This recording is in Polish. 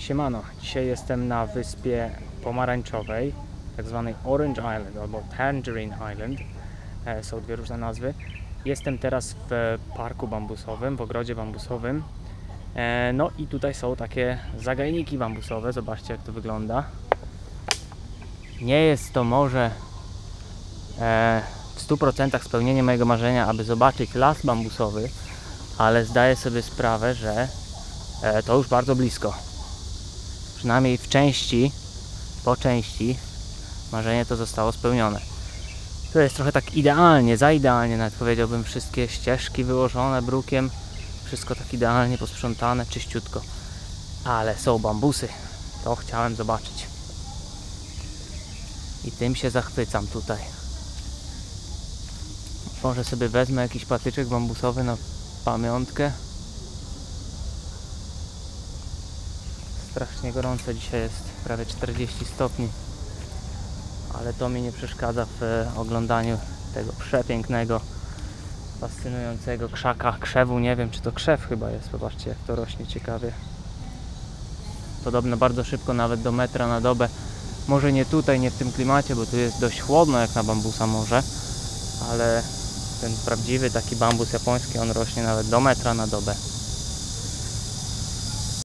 Siemano, dzisiaj jestem na wyspie pomarańczowej, tak zwanej Orange Island albo Tangerine Island. E, Są dwie różne nazwy. Jestem teraz w parku bambusowym, w ogrodzie bambusowym. E, No i tutaj są takie zagajniki bambusowe, zobaczcie jak to wygląda. Nie jest to może e, w 100% spełnienie mojego marzenia, aby zobaczyć las bambusowy, ale zdaję sobie sprawę, że to już bardzo blisko. Przynajmniej w części, po części, marzenie to zostało spełnione. To jest trochę tak idealnie, za idealnie nawet powiedziałbym, wszystkie ścieżki wyłożone brukiem, wszystko tak idealnie posprzątane, czyściutko. Ale są bambusy, to chciałem zobaczyć. I tym się zachwycam tutaj. Może sobie wezmę jakiś patyczek bambusowy na pamiątkę. Strasznie gorąco dzisiaj jest, prawie 40 stopni. Ale to mi nie przeszkadza w e, oglądaniu tego przepięknego, fascynującego krzaka, krzewu. Nie wiem, czy to krzew chyba jest. Zobaczcie, jak to rośnie ciekawie. Podobno bardzo szybko, nawet do metra na dobę. Może nie tutaj, nie w tym klimacie, bo tu jest dość chłodno jak na bambusa może, ale ten prawdziwy taki bambus japoński, on rośnie nawet do metra na dobę.